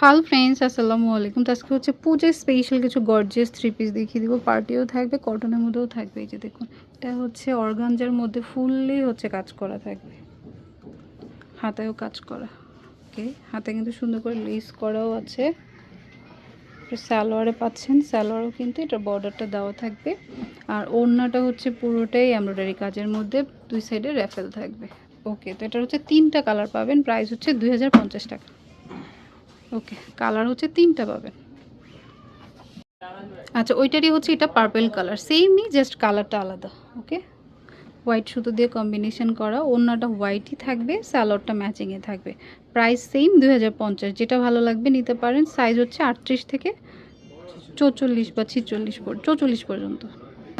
Hello friends, আসসালামু আলাইকুম। তো আজকে হচ্ছে পুজোর স্পেশাল কিছু গর্জিয়াস থ্রি পিস দেখিয়ে দিব। পার্টিও থাকবে কটনের মধ্যেও থাকবে। এই যে দেখুন, এটা হচ্ছে অর্গানজার মধ্যে ফুললি হচ্ছে কাজ করা থাকবে। হাতেও কাজ করা। ওকে হাতে কিন্তু সুন্দর করে লেস করাও আছে। সালোয়ারে পাচ্ছেন, সালোয়ারও কিন্তু এটা বর্ডারটা দেওয়া থাকবে। আর ওড়নাটা হচ্ছে পুরোটাই এমব্রয়ডারি কাজের মধ্যে দুই সাইডে র্যাফেল থাকবে। ওকে তো এটা হচ্ছে তিনটা কালার পাবেন। প্রাইস হচ্ছে দুই হাজার পঞ্চাশ টাকা। ওকে, কালার হচ্ছে তিনটা পাবেন আচ্ছা ওইটারই হচ্ছে এটা পার্পেল কালার সেমই জাস্ট কালারটা আলাদা, ওকে? হোয়াইট সুতো দিয়ে কম্বিনেশন করা, অন্যটা হোয়াইটই থাকবে স্যালোডটা ম্যাচিংয়ে থাকবে। প্রাইস সেম দু হাজার পঞ্চাশ, যেটা ভালো লাগবে নিতে পারেন সাইজ হচ্ছে আটত্রিশ থেকে চৌচল্লিশ বা ছিচল্লিশ চৌচল্লিশ পর্যন্ত।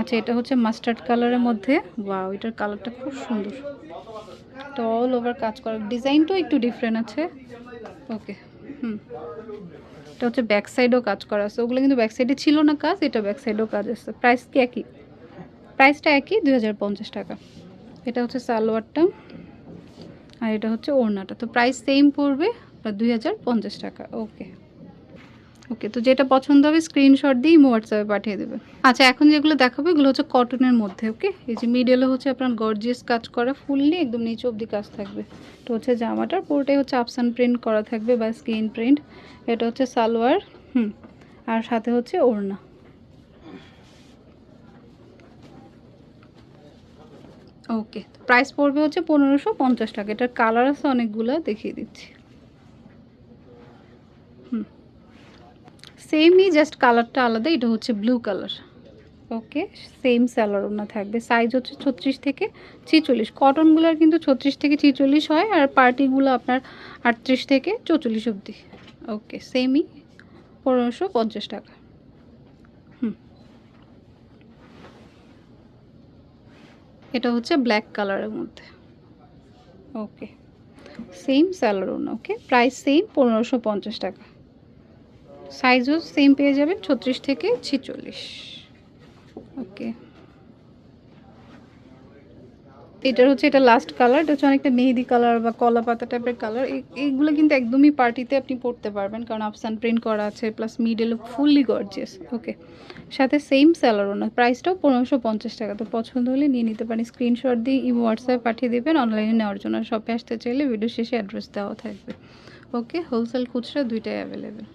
আচ্ছা এটা হচ্ছে মাস্টার্ড কালারের মধ্যে ওয়াও এটার কালারটা খুব সুন্দর। তো অল ওভার কাজ করা ডিজাইনটাও একটু ডিফারেন্ট আছে, ওকে। হুম। এটা হচ্ছে ব্যাক সাইডেও কাজ করা আছে। ওগুলো কিন্তু ব্যাক সাইডে ছিল না কাজ, এটা ব্যাক সাইডেও কাজ আছে। প্রাইস কি একই? প্রাইসটা একই, দুই হাজার পঞ্চাশ টাকা। এটা হচ্ছে সালোয়ারটা আর এটা হচ্ছে ওড়নাটা। তো প্রাইস সেম পড়বে দুই হাজার পঞ্চাশ টাকা। ওকে ওকে তো যেটা পছন্দ হবে স্ক্রিনশট দিয়ে হোয়াটসঅ্যাপে পাঠিয়ে দেবে। আচ্ছা এখন যেগুলো দেখাবো, এগুলো হচ্ছে কটনের মধ্যে ওকে এই যে মিডলে হচ্ছে আপনার গর্জিয়াস কাজ করা ফুললি একদম নিচে অবধি কাজ থাকবে। তো হচ্ছে জামাটার পুরোটাই হচ্ছে আপসান প্রিন্ট করা থাকবে বা স্ক্রিন প্রিন্ট এটা হচ্ছে সালোয়ার, হুম, আর সাথে হচ্ছে ওড়না। ওকে প্রাইস পড়বে হচ্ছে পনেরোশো পঞ্চাশ টাকা। এটার কালার আছে অনেকগুলো, দেখিয়ে দিচ্ছি হুম সেমই জাস্ট কালারটা আলাদা, এটা হচ্ছে blue colour okay same salwar ওনা থাকবে। সাইজ হচ্ছে ছত্রিশ থেকে ছিচল্লিশ। কটনগুলোর কিন্তু ছত্রিশ থেকে ছিচল্লিশ হয়, আর পার্টিগুলো আপনার আটত্রিশ থেকে চৌচল্লিশ অবধি। ওকে সেমই পনেরোশো পঞ্চাশ টাকা। হুম। এটা হচ্ছে ব্ল্যাক কালারের মধ্যে। ওকে সেম স্যালার ওনা ওকে প্রাইস সেম পনেরোশো পঞ্চাশ টাকা। সাইজও সেম পেয়ে যাবেন, ছত্রিশ থেকে ছিচল্লিশ। ওকে এটার হচ্ছে এটা লাস্ট কালার এটা হচ্ছে অনেকটা মেহেদি কালার বা কলা পাতা টাইপের কালার এইগুলো কিন্তু একদমই পার্টিতে আপনি পড়তে পারবেন, কারণ আফসান প্রিন্ট করা আছে plus middle fully gorgeous okay সাথে সেম স্যালার ওনার প্রাইসটাও পনেরোশো পঞ্চাশ টাকা। তো পছন্দ হলে নিয়ে নিতে পারেন স্ক্রিনশট দিয়ে ইমো হোয়াটসঅ্যাপ পাঠিয়ে দেবেন অনলাইনে নেওয়ার জন্য। শপে আসতে চাইলে ভিডিও শেষে অ্যাড্রেস দেওয়া থাকবে ওকে হোলসেল খুচরা দুইটাই অ্যাভেলেবেল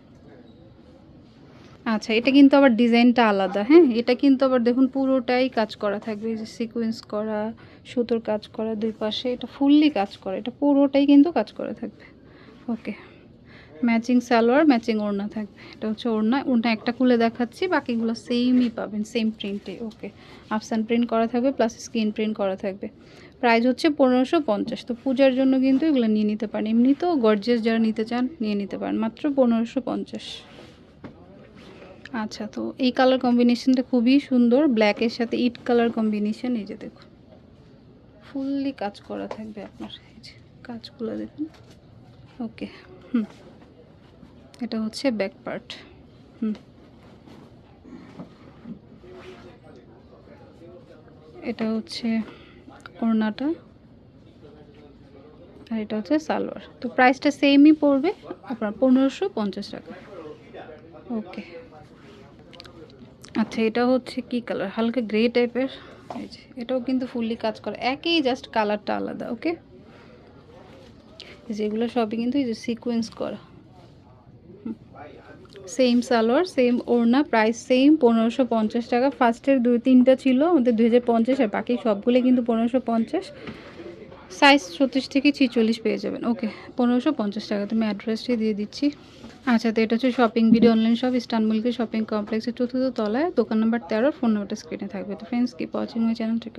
আচ্ছা এটা কিন্তু আবার ডিজাইনটা আলাদা হ্যাঁ? এটা কিন্তু আবার দেখুন পুরোটাই কাজ করা থাকবে যে সিকোয়েন্স করা, সুতোর কাজ করা দুই পাশে, এটা ফুললি কাজ করা, এটা পুরোটাই কিন্তু কাজ করা থাকবে। ওকে ম্যাচিং সালোয়ার ম্যাচিং ওড়না থাকবে, এটা হচ্ছে ওড়না ওড়না একটা খুলে দেখাচ্ছি, বাকিগুলো সেমই পাবেন সেম প্রিন্টে ওকে আফসান প্রিন্ট করা থাকবে প্লাস স্ক্রিন প্রিন্ট করা থাকবে। প্রাইস হচ্ছে পনেরোশো পঞ্চাশ, তো পূজার জন্য কিন্তু এগুলো নিয়ে নিতে পারেন। এমনিতেও গর্জেস যারা নিতে চান, নিয়ে নিতে পারেন, মাত্র পনেরোশো পঞ্চাশ। আচ্ছা তো এই কালার কম্বিনেশনটা খুবই সুন্দর। ব্ল্যাকের সাথে ইট কালার কম্বিনেশন এই যে দেখুন। ফুললি কাজ করা থাকবে আপনার। এই যে কাজগুলো দেখুন। ওকে হুম। এটা হচ্ছে ব্যাক পার্ট হুম। এটা হচ্ছে ওড়নাটা আর এটা হচ্ছে সালোয়ার। তো প্রাইসটা সেমই পড়বে আপনার পনেরোশো পঞ্চাশ টাকা। ওকে আচ্ছা এটা হচ্ছে কি কালার হালকা গ্রে টাইপের এই যে, এটাও কিন্তু ফুললি কাজ করে। একই জাস্ট কালারটা আলাদা ওকে যেগুলো সবই কিন্তু এই যে সিকোয়েন্স করা। সেম সালোয়ার সেম ওড়না প্রাইস সেম পনেরোশো পঞ্চাশ টাকা। ফার্স্টের দুই, তিনটা ছিল, আমাদের দুই হাজার পঞ্চাশ, আর বাকি সবগুলো কিন্তু পনেরোশো পঞ্চাশ। সাইজ ছত্রিশ থেকে ছিচল্লিশ পেয়ে যাবেন। ওকে পনেরোশো পঞ্চাশ টাকা। তুমি অ্যাড্রেসটি দিয়ে দিচ্ছি। আচ্ছা তো এটা হচ্ছে শপিং ভিডিও অনলাইন শপ ইস্টানবুলকে শপিং কমপ্লেক্সের চতুর্থ তলায়। দোকান নাম্বার তেরো ফোন নাম্বারটা স্ক্রিনে থাকবে। তো friends keep watching my channel tech